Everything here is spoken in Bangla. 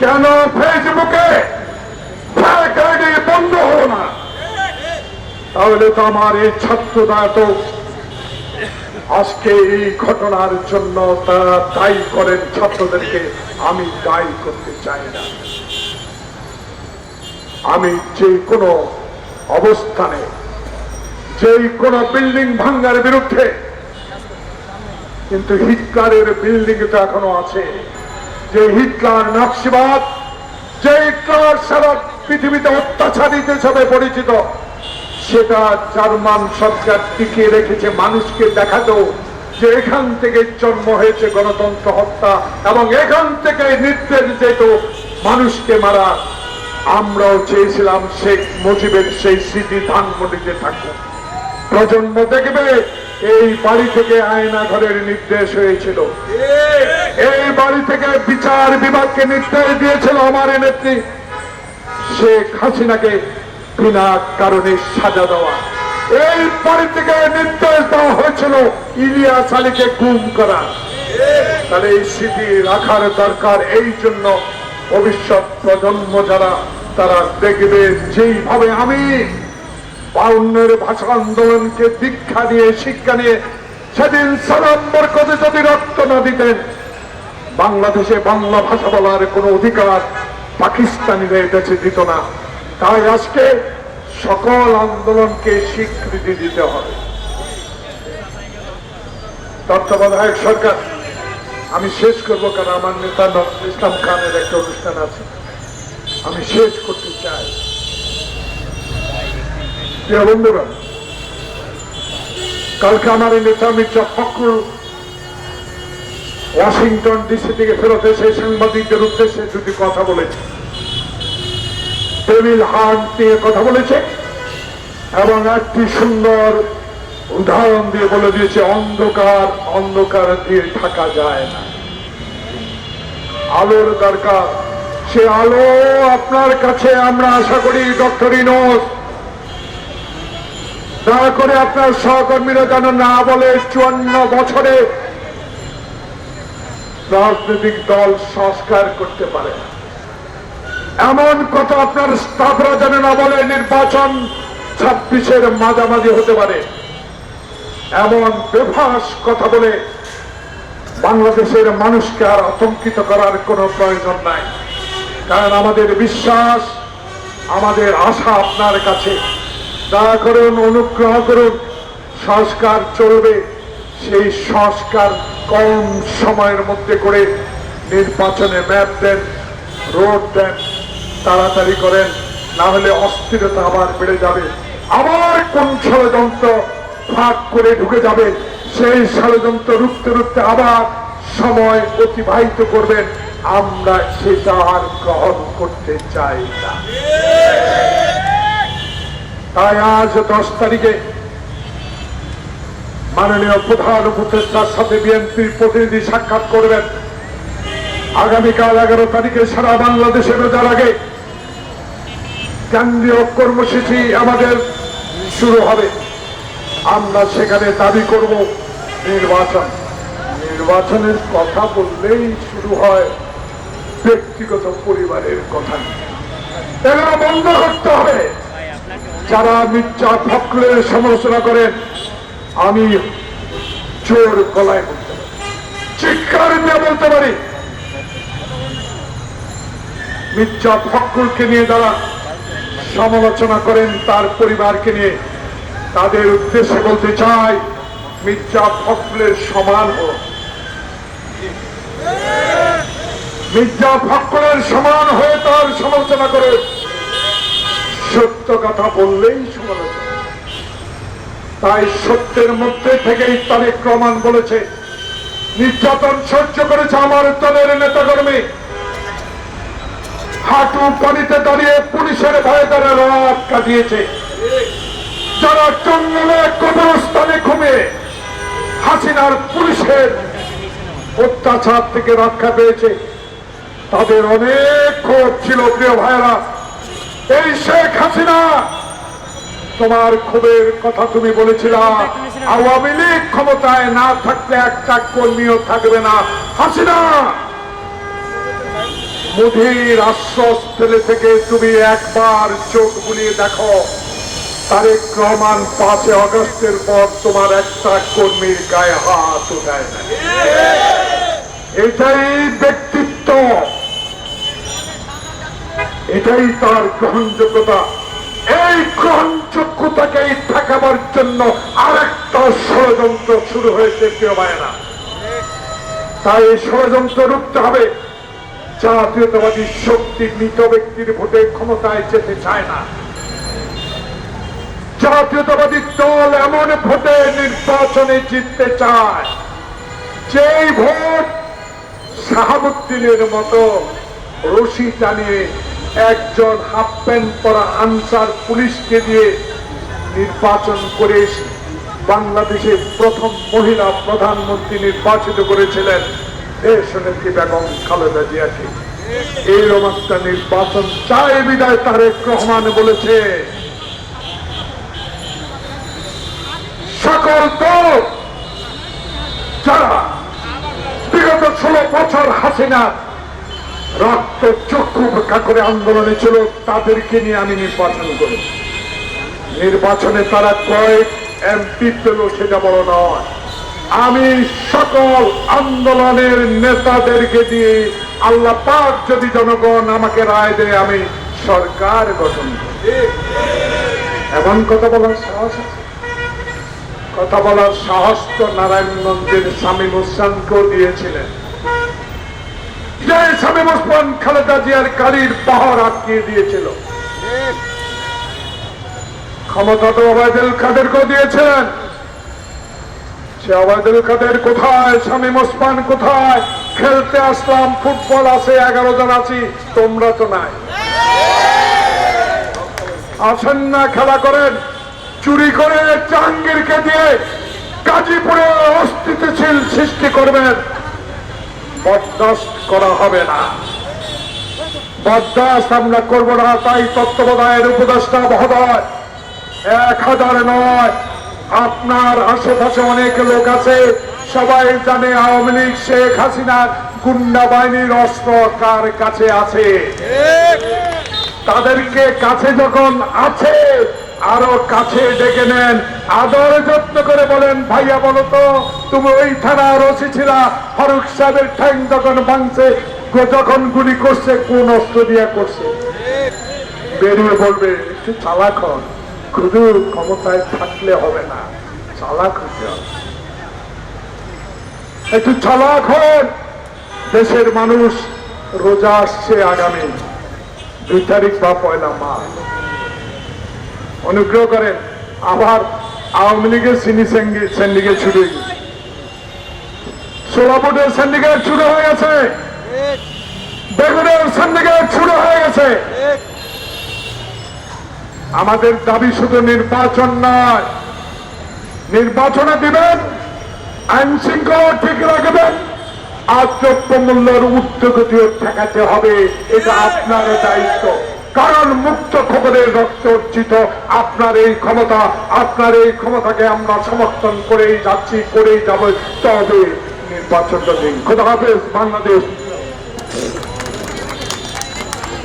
কেন ফেসবুকে বন্ধ হলো না? তাহলে তো আমার এই ছাত্ররা তো আজকে এই ঘটনার জন্য তারা দায়ী করেন ছাত্রদেরকে, আমি দায়ী করতে চাই না। আমি যে কোনো অবস্থানে, যে কোনো বিল্ডিং ভাঙ্গার বিরুদ্ধে, কিন্তু হিটলারের বিল্ডিং তো এখনও আছে। যে হিটলার নকশিবাদ, যে হিটলার সারা পৃথিবীতে অত্যাচারী হিসেবে পরিচিত, সেটা জার্মান সরকার টিকিয়ে রেখেছে মানুষকে দেখাতো যে এখান থেকে জন্ম হয়েছে গণতন্ত্র হত্যা এবং এখান থেকে নির্দেশ যেত মানুষকে মারা। আমরাও চেয়েছিলাম শেখ মুজিবের সেই স্মৃতি ধানমন্ডিতে থাকুক। প্রজন্ম দেখবে এই বাড়ি থেকে আয়না ঘরের নির্দেশ হয়েছিল। এই বাড়ি থেকে বিচার বিভাগকে নির্দেশ দিয়েছিল আমার নেত্রী। শেখ হাসিনাকে বিনা কারণে সাজা দেওয়া। এই বাড়ি থেকে নির্দেশ দেওয়া হয়েছিল ইলিয়াস আলীকে গুম করা। তাহলে এই স্মৃতি রাখার দরকার এই জন্য ভবিষ্যৎ প্রজন্ম যারা তারা দেখবে যেইভাবে আমি বাউন্নের ভাষা আন্দোলনকে দীক্ষা দিয়ে, শিক্ষা নিয়ে সেদিন সালাম বরকতে যদি রক্ত না দিতেন, বাংলাদেশে বাংলা ভাষা বলার কোনো অধিকার পাকিস্তানিরা এটাছে দিত না। তাই আজকে সকল আন্দোলনকে স্বীকৃতি দিতে হবে। তত্ত্বাবধায়ক সরকার, আমি শেষ করব কারণ আমার নেতা ইসলাম খানের একটা অনুষ্ঠান আছে। আমি শেষ করতে চাই। প্রিয় বন্ধুরা কালকে আমার এই নেতা মির্জা ফখরুল ওয়াশিংটন ডিসি থেকে ফেরত এসে সাংবাদিকদের উদ্দেশ্যে দুটি কথা বলেছে। টেবিল হার্ট নিয়ে কথা বলেছে এবং একটি সুন্দর উদাহরণ দিয়ে বলে দিয়েছে, অন্ধকার অন্ধকার দিয়ে থাকা যায় না। আলোর দরকার। সে আলো আপনার কাছে, আমরা আশা করি ডক্টর ইনোস দয়া করে আপনার সহকর্মীরা যেন না বলে চুয়ান্ন বছরে রাজনৈতিক দল সংস্কার করতে পারে। এমন কথা আপনার স্টাফরা যেন না বলে নির্বাচন ছাব্বিশের মাঝামাঝি হতে পারে। এমন বেফাস কথা বলে বাংলাদেশের মানুষকে আর আতঙ্কিত করার কোনো প্রয়োজন নাই। কারণ আমাদের বিশ্বাস, আমাদের আশা আপনার কাছে। দয়া করুন অনুগ্রহ করুন, সংস্কার চলবে। সেই সংস্কার কম সময়ের মধ্যে করে নির্বাচনে ম্যাপ দেন, রোড দেন, তাড়াতাড়ি করেন, না হলে অস্থিরতা আবার বেড়ে যাবে। আবার কোন ষড়যন্ত্র ফাঁক করে ঢুকে যাবে, সেই ষড়যন্ত্র রুখতে রুখতে আবার সময় অতিবাহিত করবেন। আমরা সেটা আর গ্রহণ করতে চাই না। তাই আজ দশ তারিখে মাননীয় প্রধান উপদেষ্টার সাথে বিএনপির প্রতিনিধি সাক্ষাৎ করবেন। আগামীকাল এগারো তারিখে সারা বাংলাদেশে রোজার আগে কেন্দ্রীয় কর্মসূচি আমাদের শুরু হবে। আমরা সেখানে দাবি করব নির্বাচন। নির্বাচনের কথা বললেই শুরু হয় ব্যক্তিগত পরিবারের কথা। এগুলো বন্ধ করতে হবে। যারা মির্জা ফখরের সমালোচনা করেন আমি জোর গলায় বলতে পারি। চিৎকার বলতে পারি। মির্জা ফখরুলকে নিয়ে যারা সমালোচনা করেন, তার পরিবারকে নিয়ে তাদের উদ্দেশ্যে বলতে চাই, মির্জা ফখরুলের সমান হোক। মির্জা ফখরুলের সমান হয়ে তার সমালোচনা করে সত্য কথা বললেই সমালোচনা তাই সত্যের মধ্যে থেকেই তারেক রহমান বলেছে। নির্যাতন সহ্য করেছে আমার দলের নেতাকর্মী। হাঁটু পানিতে দাঁড়িয়ে পুলিশের ভয়ে তারা রাত কাটিয়েছে। যারা জঙ্গলে কবরস্থানে ঘুমিয়ে হাসিনার পুলিশের অত্যাচার থেকে রক্ষা পেয়েছে, তাদের অনেক ক্ষোভ ছিল, প্রিয় ভাইয়েরা। এই শেখ হাসিনা তোমার ক্ষোভের কথা তুমি বলেছিলা। আওয়ামী লীগ ক্ষমতায় না থাকলে একটা কর্মীও থাকবে না। হাসিনা! মুধির আশ্বাস ফেলে থেকে তুমি একবার চোখ বুলিয়ে দেখো তারেক রহমান পাঁচে অগস্টের পর তোমার একটা কর্মীর গায়ে হাত উঠায় না এটাই এটাই তার গ্রহণযোগ্যতা, এই গ্রহণযোগ্যতাকেই ঠেকাবার জন্য আরেকটা ষড়যন্ত্র শুরু হয়েছে, প্রিয় ভাইয়েরা। তাই এই ষড়যন্ত্র রুখতে হবে। জাতীয়তাবাদী শক্তি মৃত ব্যক্তির ভোটে ক্ষমতায় যেতে চায় না। জাতীয়তাবাদী দল এমন ভোটে নির্বাচনে জিততে চায়, যেই ভোট শাহাবুদ্দিনের মতো রশি টানিয়ে একজন হাফ প্যান্ট পরা আনসার পুলিশকে দিয়ে নির্বাচন করে এসে বাংলাদেশের প্রথম মহিলা প্রধানমন্ত্রী নির্বাচিত করেছিলেন। দেশ নেত্রী বেগম খালেদা জিয়াকে। নির্বাচন চাই বিদায় তারেক রহমান বলেছে। সকল দল, যারা বিগত ষোলো বছর হাসিনা রক্ত চক্ষু উপেক্ষা করে আন্দোলনে ছিল, তাদেরকে নিয়ে আমি নির্বাচন করি। নির্বাচনে তারা কয়েক এমপি পেল সেটা বড় নয়। আমি সকল আন্দোলনের নেতাদেরকে দিয়ে আল্লাহ পাক যদি জনগণ আমাকে রায় দেয়, আমি সরকার গঠন করি এমন কথা বলার সাহস আছে? কথা বলার সাহস তো নারায়ণগঞ্জের স্বামী মুসানকেও দিয়েছিলেন। যে স্বামী মুসমান খালেদা জিয়ার গাড়ির পাহাড় আটকিয়ে দিয়েছিল। ক্ষমতা তো ওবায়দুল কাদেরকেও দিয়েছিলেন সে ওবায়দুল কাদের কোথায়? স্বামী মুসমান কোথায়? খেলতে আসলাম, ফুটবল আছে, এগারো জন আছি, তোমরা তো নাই। আসেন না, খেলা করেন। চুরি করে জাহাঙ্গীরকে দিয়ে গাজীপুরে অস্তিত্বশীল সৃষ্টি করবেন। বরদাস্ত করা হবে না। বরদাস্ত আমরা করব না, তাই তত্ত্বাবধায়ের উপদেষ্টা মহোদয়, এক হাজার নয়। আপনার আশেপাশে অনেক লোক আছে, সবাই জানে আওয়ামী লীগ, শেখ হাসিনার গুন্ডা বাহিনীর অস্ত্র কার কাছে আছে? তাদেরকে কাছে যখন আছে, আরও কাছে ডেকে নেন। আদর যত্ন করে বলেন, ভাইয়া বলো তো, তুমি ওই থানার ওসি ছিলা, ফারুক সাহেবের ঠ্যাং যখন ভাঙছে যখন গুলি করছে, কোন অস্ত্র দিয়ে করছে? বেরিয়ে বলবে, একটু চালাক হন শুধু ক্ষমতায় থাকলে হবে না, চালাক হতে হবে। একটু চালাক হন, দেশের মানুষ রোজা আসছে আগামী দুই তারিখ বা পয়লা মাস অনুগ্রহ করেন আবার আওয়ামী লীগের সিনি সিন্ডিকেট শুরু হয়ে গেছে। সোলাপুরের সিন্ডিকেট শুরু হয়ে গেছে। বেগুনের সিন্ডিকেট শুরু হয়ে গেছে। আমাদের দাবি শুধু নির্বাচন নয়। নির্বাচনে দিবেন, আইন শৃঙ্খলা ঠিক রাখবেন, আর দ্রব্য মূল্যের উদ্যোগতিও ঠেকাতে হবে। এটা আপনার দায়িত্ব। কারণ মুক্ত খবরের রক্ত অর্জিত আপনার এই ক্ষমতা, আপনার এই ক্ষমতাকে আমরা সমর্থন করেই যাচ্ছি, করেই যাব। তবে নির্বাচনটা দিন। খোদা হাফেজ, বাংলাদেশ।